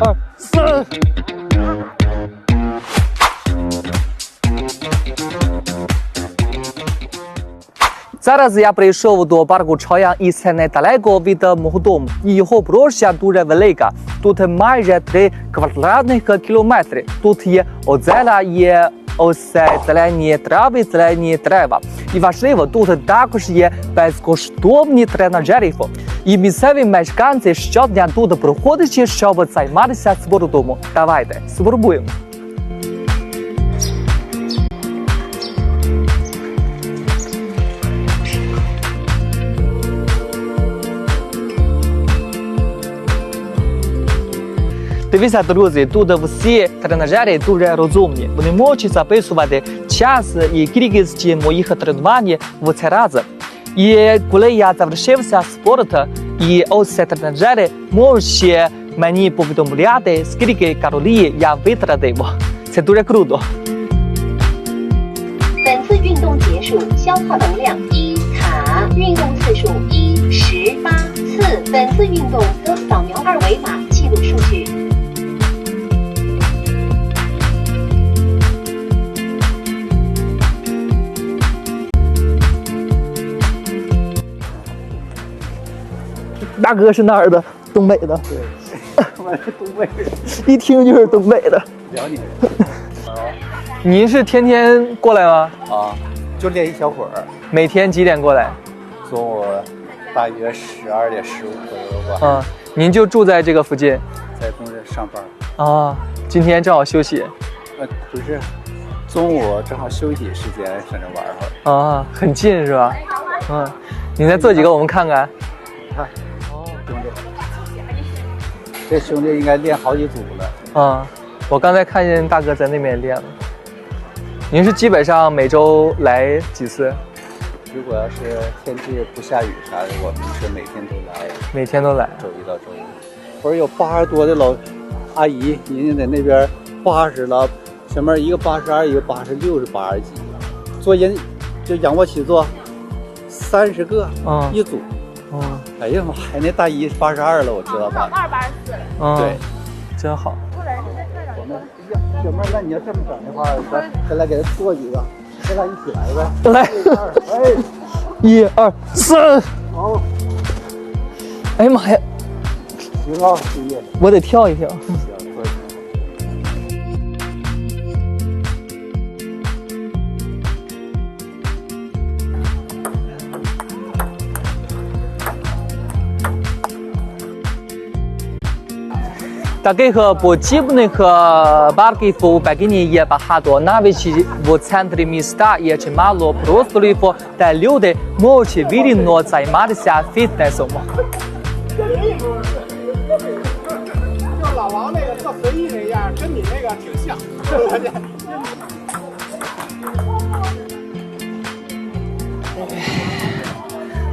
二三。Зараз я прийшов до парку Чоян і це недалеко від мого дому. Його площа дуже велика. Тут майже 3 квадратних кілометри. Тут є озера, є це зелені трави, зелені дерева. І важливо, тут також є безкоштовні тренажери. І місцеві мешканці щодня тут проходять, щоб займатися спортом. Давайте спробуємо. Дивіться, друзі, тут всі тренажери дуже розумні. Вони можуть записувати час і кількість моїх тренувань в цей раз. І коли я завершився спорт, і ось ці тренажери можуть мені повідомляти, скільки калорій я витратив. Це дуже круто. 本次运动结束，消耗能量一卡，运动次数一十八次。本次运动可扫描二维码 大哥是哪儿的？东北的。我是东北人，一听就是东北的。辽宁您是天天过来吗？啊，就练一小会儿，每天几点过来？中午大约十二点十五左右吧，嗯，您就住在这个附近在公司上班。啊？今天正好休息呃，不是，中午正好休息时间，上这玩会儿。啊，很近是吧？嗯，你再做几个我们看看。你看，兄弟，这兄弟应该练好几组了。啊，我刚才看见大哥在那边练了。您是基本上每周来几次？如果要是天气不下雨啥的，我们是每天都来，每天都来。周一到周五。不是有八十多的老阿姨，人家在那边八十了，前面一个八十二，一个八十六，是八十几。做人就仰卧起坐，三十个嗯一组。嗯哎呀妈呀，那大姨八十二了，我知道吧？二八十四对，真好。不然是在这儿我们小妹儿，那你要这么整的话，咱咱俩给他做几个，咱俩一起来呗。来，一二，哎，一二三。好，哎呀妈呀，行啊，兄弟，我得跳一跳。行，Таких подібних е, парків у Пекіні є багато. Навіть в центрі міста є чимало просторів, де люди можуть вільно займатися фітнесом.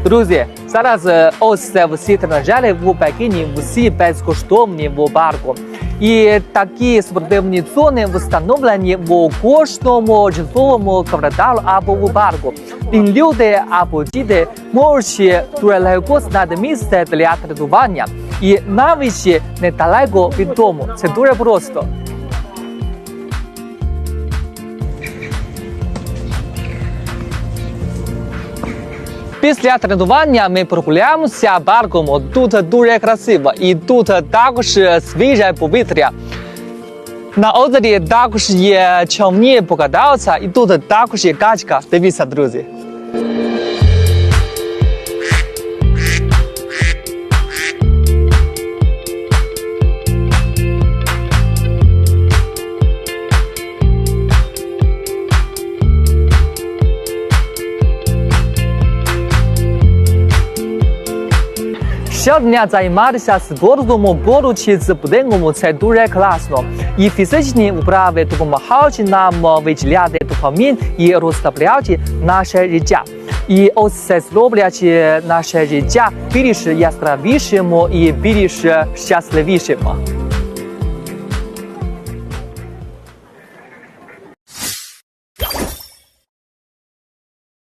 Друзі, зараз е, ось це всі тренажери в Пекіні, всі безкоштовні в парку. І такі спортивні зони встановлені в кожному житловому кварталу або в парку. І люди або діти можуть дуже легко знайти місце для тренування. І навіть недалеко від дому. Це дуже просто. Після тренування ми прогуляємося парком. Тут дуже красиво і тут також свіже повітря. На озері також є човні покатаються, і тут також є качка. Дивіться, друзі. Щодня займатися спортом поруч з будинком – це дуже класно. І фізичні вправи допомагають нам виділяти дофамін і розставляти наше життя. І ось це зроблячи наше життя більш яскравішим і більш щасливішим.